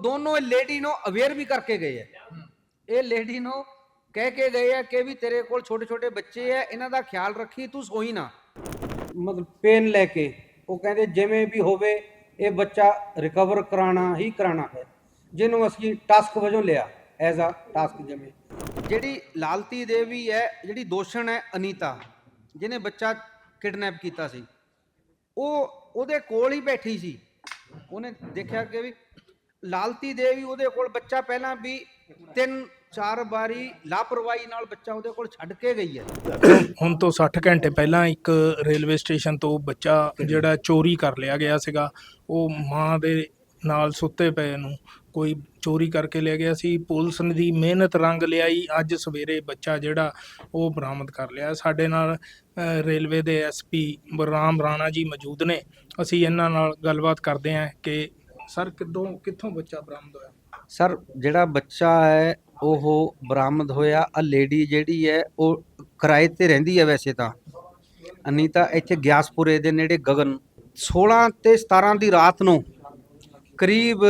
ਦੋਨੋਂ ਇਹ ਲੇਡੀ ਨੂੰ ਅਵੇਅਰ ਵੀ ਕਰਕੇ ਗਏ ਹੈ ਇਹ ਲੇਡੀ ਨੂੰ ਕਹਿ ਕੇ ਗਏ ਆ ਕਿ ਵੀ ਤੇਰੇ ਕੋਲ ਛੋਟੇ ਛੋਟੇ ਬੱਚੇ ਆ, ਇਹਨਾਂ ਦਾ ਖਿਆਲ ਰੱਖੀ, ਤੂੰ ਸੋਈ ਨਾ। ਮਤਲਬ ਪੇਨ ਲੈ ਕੇ, ਉਹ ਕਹਿੰਦੇ ਜਿਵੇਂ ਵੀ ਹੋਵੇ, ਇਹ ਬੱਚਾ ਰਿਕਵਰ ਕਰਾਣਾ ਹੀ ਕਰਾਣਾ ਹੈ। ਜਿਹਨੂੰ ਅਸੀਂ ਟਾਸਕ ਵਜੋਂ ਲਿਆ ਐਜ਼ ਅ ਟਾਸਕ ਜਿਵੇਂ। ਜਿਹੜੀ ਲਾਲਤੀ ਦੇਵੀ ਹੈ, ਜਿਹੜੀ ਦੋਸ਼ਣ ਹੈ, ਅਨੀਤਾ, ਜਿਹਨੇ ਬੱਚਾ ਕਿਡਨੈਪ ਕੀਤਾ ਸੀ, ਉਹ ਉਹਦੇ ਕੋਲ ਹੀ ਬੈਠੀ ਸੀ। ਉਹਨੇ ਦੇਖਿਆ ਕਿ ਵੀ ਲਾਲਤੀ ਦੇਵੀ ਉਹਦੇ ਕੋਲ ਬੱਚਾ ਪਹਿਲਾਂ ਵੀ ਤਿੰਨ ਚਾਰ ਵਾਰੀ ਲਾਪਰਵਾਹੀ ਨਾਲ ਬੱਚਾ ਉਹਦੇ ਕੋਲ ਛੱਡ ਕੇ ਗਈ ਹੈ। ਹੁਣ ਤੋਂ 60 ਘੰਟੇ ਪਹਿਲਾਂ ਇੱਕ ਰੇਲਵੇ ਸਟੇਸ਼ਨ ਤੋਂ ਬੱਚਾ ਜਿਹੜਾ ਚੋਰੀ ਕਰ ਲਿਆ ਗਿਆ ਸੀਗਾ, ਉਹ ਮਾਂ ਦੇ ਨਾਲ ਸੁੱਤੇ ਪਏ ਨੂੰ ਕੋਈ ਚੋਰੀ ਕਰਕੇ ਲੈ ਗਿਆ ਸੀ। ਪੁਲਿਸ ਨੇ ਦੀ ਮਿਹਨਤ ਰੰਗ ਲਿਆਈ। ਅੱਜ ਸਵੇਰੇ ਬੱਚਾ ਜਿਹੜਾ, ਉਹ ਬਰਾਮਦ ਕਰ ਲਿਆ। ਸਾਡੇ ਨਾਲ ਰੇਲਵੇ ਦੇ ਐਸਪੀ ਬਲਰਾਮ ਰਾਣਾ ਜੀ ਮੌਜੂਦ ਨੇ। ਅਸੀਂ ਇਹਨਾਂ ਨਾਲ ਗੱਲਬਾਤ ਕਰਦੇ ਹਾਂ ਕਿ ਸਰ, ਕਿੱਦੋਂ, ਕਿੱਥੋਂ ਬੱਚਾ ਬਰਾਮਦ ਹੋਇਆ? ਸਰ, ਜਿਹੜਾ ਬੱਚਾ ਹੈ, ਉਹ ਬਰਾਮਦ ਹੋਇਆ। ਆ ਲੇਡੀ ਜਿਹੜੀ ਹੈ, ਉਹ ਕਿਰਾਏ ਤੇ ਰਹਿੰਦੀ ਹੈ ਵੈਸੇ ਤਾਂ। ਅਨੀਤਾ ਇੱਥੇ ਗਿਆਸਪੁਰੇ ਦੇ ਨੇੜੇ ਗਗਨ। 16 ਤੇ 17 ਦੀ ਰਾਤ ਨੂੰ ਕਰੀਬ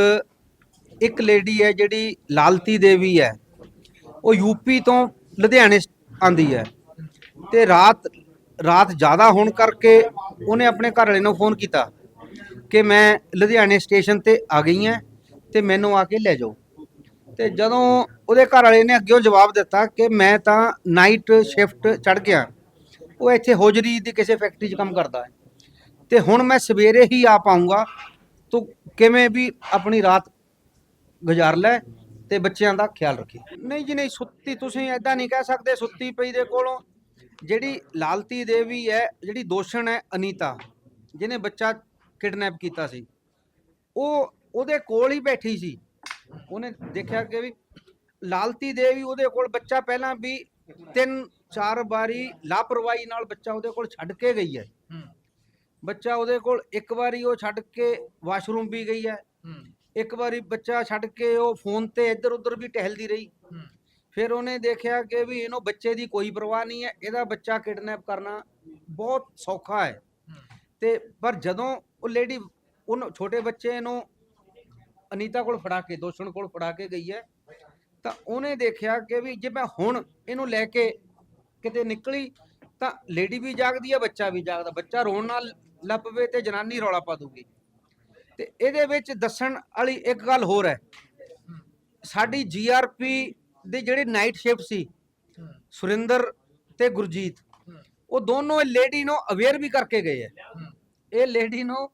ਇੱਕ ਲੇਡੀ ਹੈ, ਜਿਹੜੀ ਲਾਲਤੀ ਦੇਵੀ ਹੈ। ਉਹ ਯੂਪੀ ਤੋਂ ਲੁਧਿਆਣੇ ਆਂਦੀ ਹੈ। ਤੇ ਰਾਤ ਰਾਤ ਜ਼ਿਆਦਾ ਹੋਣ ਕਰਕੇ ਉਹਨੇ ਆਪਣੇ ਘਰ ਵਾਲੇ ਨੂੰ ਫੋਨ ਕੀਤਾ। ਕਿ ਮੈਂ ਲੁਧਿਆਣੇ ਸਟੇਸ਼ਨ ਤੇ ਆ ਗਈ ਹਾਂ ਤੇ ਮੈਨੂੰ ਆ ਕੇ ਲੈ ਜਾਓ। ਤੇ ਜਦੋਂ ਉਹਦੇ ਘਰ ਵਾਲੇ ਨੇ ਅੱਗੇ ਜਵਾਬ ਦਿੱਤਾ ਕਿ ਮੈਂ ਤਾਂ ਨਾਈਟ ਸ਼ਿਫਟ ਚੜ ਗਿਆ। ਉਹ ਇੱਥੇ ਹੋਜਰੀ ਦੀ ਕਿਸੇ ਫੈਕਟਰੀ 'ਚ ਕੰਮ ਕਰਦਾ ਹੈ। ਤੇ ਹੁਣ ਮੈਂ ਸਵੇਰੇ ਹੀ ਆ ਪਾਉਂਗਾ ਤੂੰ ਕਿਵੇਂ ਵੀ ਆਪਣੀ ਰਾਤ ਗੁਜ਼ਾਰ ਲੈ ਤੇ ਬੱਚਿਆਂ ਦਾ ਖਿਆਲ ਰੱਖੀ। ਨਹੀਂ ਜੀ, ਨਹੀਂ, ਸੁੱਤੀ ਤੁਸੀਂ ਐਦਾਂ ਨਹੀਂ ਕਹਿ ਸਕਦੇ, ਸੁੱਤੀ ਪਈ ਦੇ ਕੋਲੋਂ। ਜਿਹੜੀ ਲਾਲਤੀ ਦੇਵੀ ਹੈ, ਜਿਹੜੀ ਦੋਸ਼ਣ ਹੈ ਅਨੀਤਾ, ਜਿਹਨੇ ਬੱਚਾ ਕਿਡਨੈਪ ਕੀਤਾ ਸੀ। ਉਹ ਉਹਦੇ ਕੋਲ ਹੀ ਬੈਠੀ ਸੀ। ਉਹਨੇ ਦੇਖਿਆ ਕਿ ਵੀ ਲਾਲਤੀ ਦੇਵੀ ਉਹਦੇ ਕੋਲ ਬੱਚਾ ਪਹਿਲਾਂ ਵੀ ਤਿੰਨ ਚਾਰ ਵਾਰੀ ਲਾਪਰਵਾਹੀ ਨਾਲ ਬੱਚਾ ਉਹਦੇ ਕੋਲ ਛੱਡ ਕੇ ਗਈ ਹੈ। ਬੱਚਾ ਉਹਦੇ ਕੋਲ ਇੱਕ ਵਾਰੀ ਉਹ ਛੱਡ ਕੇ ਵਾਸ਼ਰੂਮ ਵੀ ਗਈ ਹੈ। ਇੱਕ ਵਾਰੀ ਬੱਚਾ ਛੱਡ ਕੇ ਉਹ ਫੋਨ ਤੇ ਇੱਧਰ ਉੱਧਰ ਵੀ ਟਹਿਲਦੀ ਰਹੀ। ਫਿਰ ਉਹਨੇ ਦੇਖਿਆ ਕਿ ਵੀ ਇਹਨੂੰ ਬੱਚੇ ਦੀ ਕੋਈ ਪਰਵਾਹ ਨਹੀਂ ਹੈ। ਇਹਦਾ ਬੱਚਾ ਕਿਡਨੈਪ ਕਰਨਾ ਬਹੁਤ ਸੌਖਾ ਹੈ। ਤੇ ਪਰ ਜਦੋਂ ਉਹ ਲੇਡੀ ਉਹਨ ਛੋਟੇ ਬੱਚੇ ਨੂੰ ਅਨੀਤਾ ਕੋਲ ਫੜਾ ਕੇ ਦੋਸ਼ਣ ਕੋਲ ਫੜਾ ਕੇ ਗਈ ਹੈ ਤਾਂ ਉਹਨੇ ਦੇਖਿਆ ਕਿ ਵੀ ਜੇ ਮੈਂ ਹੁਣ ਇਹਨੂੰ ਲੈ ਕੇ ਕਿਤੇ ਨਿਕਲੀ ਤਾਂ ਲੇਡੀ ਵੀ ਜਾਗਦੀ ਹੈ ਬੱਚਾ ਵੀ ਜਾਗਦਾ। ਬੱਚਾ ਰੋਣ ਨਾਲ ਲੱਗ ਪਵੇ ਤੇ ਜਨਾਨੀ ਰੌਲਾ ਪਾ ਦੂਗੀ। ਤੇ ਇਹਦੇ ਵਿੱਚ ਦੱਸਣ ਵਾਲੀ ਇੱਕ ਗੱਲ ਹੋਰ ਹੈ। ਸਾਡੀ ਜੀਆਰਪੀ ਦੇ ਜਿਹੜੇ ਨਾਈਟ ਸ਼ਿਫਟ ਸੀ ਸੁਰਿੰਦਰ ਤੇ ਗੁਰਜੀਤ ਉਹ ਦੋਨੋਂ ਲੇਡੀ ਨੂੰ ਅਵੇਅਰ ਵੀ ਕਰਕੇ ਗਏ ਹੈ ਇਹ ਲੇਡੀ ਨੂੰ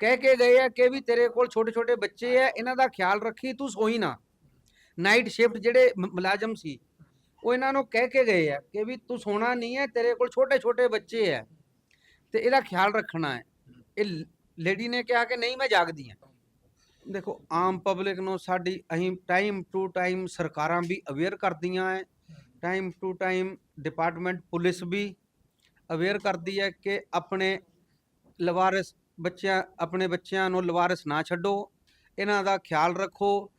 ਕਹਿ ਕੇ ਗਏ ਆ ਕਿ ਵੀ ਤੇਰੇ ਕੋਲ ਛੋਟੇ ਛੋਟੇ ਬੱਚੇ ਆ, ਇਹਨਾਂ ਦਾ ਖਿਆਲ ਰੱਖੀ, ਤੂੰ ਸੋਈ ਨਾ। ਨਾਈਟ ਸ਼ਿਫਟ ਜਿਹੜੇ ਮੁਲਾਜ਼ਮ ਸੀ, ਉਹ ਇਹਨਾਂ ਨੂੰ ਕਹਿ ਕੇ ਗਏ ਆ ਕਿ ਵੀ ਤੂੰ ਸੋਣਾ ਨਹੀਂ ਹੈ, ਤੇਰੇ ਕੋਲ ਛੋਟੇ ਛੋਟੇ ਬੱਚੇ ਆ, ਤੇ ਇਹਦਾ ਖਿਆਲ ਰੱਖਣਾ ਹੈ। ਇਹ ਲੇਡੀ ਨੇ ਕਿਹਾ ਕਿ ਨਹੀਂ, ਮੈਂ ਜਾਗਦੀ ਹਾਂ। ਦੇਖੋ, ਆਮ ਪਬਲਿਕ ਨੂੰ ਸਾਡੀ ਅਸੀਂ ਟਾਈਮ ਟੂ ਟਾਈਮ ਸਰਕਾਰਾਂ ਵੀ ਅਵੇਅਰ ਕਰਦੀਆਂ ਹੈ। Time to time department police we aware ਕਰਦੀ ਹੈ ਕਿ ਆਪਣੇ ਲਵਾਰਿਸ ਬੱਚਿਆਂ, ਆਪਣੇ ਬੱਚਿਆਂ ਨੂੰ ਲਵਾਰਿਸ ਨਾ ਛੱਡੋ। ਇਹਨਾਂ ਦਾ ਖਿਆਲ ਰੱਖੋ।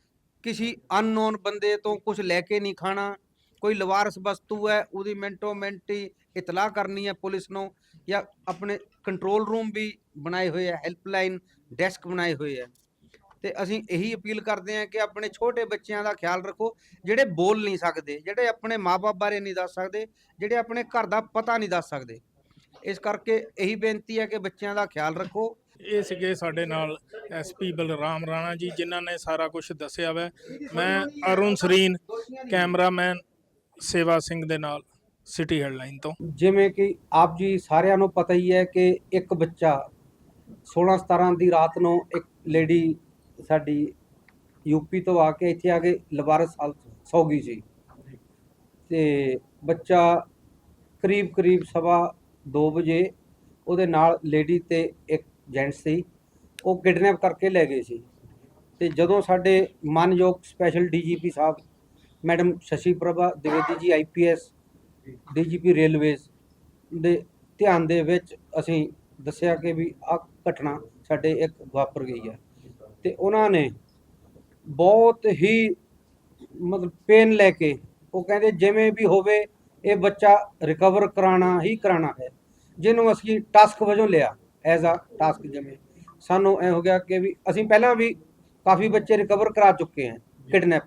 ਕਿਸੇ ਅਨਨੋਨ ਬੰਦੇ ਤੋਂ ਕੁਝ ਲੈ ਕੇ ਨਹੀਂ ਖਾਣਾ। ਕੋਈ ਲਵਾਰਸ ਵਸਤੂ ਹੈ, ਉਹਦੀ ਮਿੰਟੋ ਮਿੰਟੀ ਇਤਲਾਹ ਕਰਨੀ ਹੈ ਪੁਲਿਸ ਨੂੰ ਜਾਂ ਆਪਣੇ ਕੰਟਰੋਲ ਰੂਮ ਵੀ ਬਣਾਏ ਹੋਏ ਹੈ ਹੈਲਪਲਾਈਨ ਡੈਸਕ ਬਣਾਏ ਹੋਏ ਹੈ। ਤੇ ਅਸੀਂ ਇਹੀ ਅਪੀਲ ਕਰਦੇ ਹਾਂ ਕਿ ਆਪਣੇ ਛੋਟੇ ਬੱਚਿਆਂ ਦਾ ਖਿਆਲ ਰੱਖੋ ਜਿਹੜੇ ਬੋਲ ਨਹੀਂ ਸਕਦੇ ਜਿਹੜੇ ਆਪਣੇ ਮਾਪੇ ਬਾਰੇ ਨਹੀਂ ਦੱਸ ਸਕਦੇ ਜਿਹੜੇ ਆਪਣੇ ਘਰ ਦਾ ਪਤਾ ਨਹੀਂ ਦੱਸ ਸਕਦੇ। ਇਸ ਕਰਕੇ ਇਹੀ ਬੇਨਤੀ ਹੈ ਕਿ ਬੱਚਿਆਂ ਦਾ ਖਿਆਲ ਰੱਖੋ। ਇਹ ਸੀਗੇ ਸਾਡੇ ਨਾਲ ਐਸਪੀ ਬਲਰਾਮ ਰਾਣਾ ਜੀ ਜਿਨ੍ਹਾਂ ਨੇ ਸਾਰਾ ਕੁਝ ਦੱਸਿਆ ਵੈ। ਮੈਂ ਅਰੁਣ ਸਰੀਨ ਕੈਮਰਾਮੈਨ ਸੇਵਾ ਸਿੰਘ ਦੇ ਨਾਲ ਸਿਟੀ ਹੈਡਲਾਈਨ ਤੋਂ। ਜਿਵੇਂ ਕਿ ਆਪ ਜੀ ਸਾਰਿਆਂ ਨੂੰ ਪਤਾ ਹੀ ਹੈ ਕਿ ਇੱਕ ਬੱਚਾ 16 17 ਦੀ ਰਾਤ ਨੂੰ ਇੱਕ ਲੇਡੀ ਸਾਡੀ ਯੂਪੀ ਤੋਂ ਆ ਕੇ ਇੱਥੇ ਆ ਕੇ ਲਵਾਰਸ ਸੌ ਗਈ ਸੀ। ਤੇ ਬੱਚਾ ਕਰੀਬ ਕਰੀਬ ਸਵਾ 2 ਵਜੇ ਉਹਦੇ ਨਾਲ ਲੇਡੀ ਤੇ ਇੱਕ ਜੈਂਟਸ ਸੀ, ਉਹ ਕਿਡਨੈਪ ਕਰਕੇ ਲੈ ਗਏ ਸੀ। ਤੇ ਜਦੋਂ ਸਾਡੇ ਮਨਯੋਗ ਸਪੈਸ਼ਲ ਡੀਜੀਪੀ ਸਾਹਿਬ madam Shashi Prabha Dwivedi ji IPS DGP railways ਦੇ ਧਿਆਨ ਦੇ ਵਿੱਚ ਅਸੀਂ ਦੱਸਿਆ ਕਿ ਵੀ ਆਹ ਘਟਨਾ ਸਾਡੇ ਇੱਕ ਵਾਪਰ ਗਈ ਹੈ। ਤੇ ਉਹਨਾਂ ਨੇ ਬਹੁਤ ਹੀ ਮਤਲਬ ਪੇਨ ਲੈ ਕੇ ਉਹ ਕਹਿੰਦੇ ਜਿਵੇਂ ਵੀ ਹੋਵੇ ਇਹ ਬੱਚਾ ਰਿਕਵਰ ਕਰਾਣਾ ਹੀ ਕਰਾਣਾ ਹੈ ਜਿਹਨੂੰ ਅਸੀਂ ਟਾਸਕ ਵਜੋਂ ਲਿਆ ਐਜ਼ ਅ ਟਾਸਕ ਜਿਵੇਂ। ਸਾਨੂੰ ਐ ਹੋ ਗਿਆ ਕਿ ਵੀ ਅਸੀਂ ਪਹਿਲਾਂ ਵੀ ਕਾਫੀ ਬੱਚੇ ਰਿਕਵਰ ਕਰਾ ਚੁੱਕੇ ਹਾਂ ਕਿਡਨੈਪ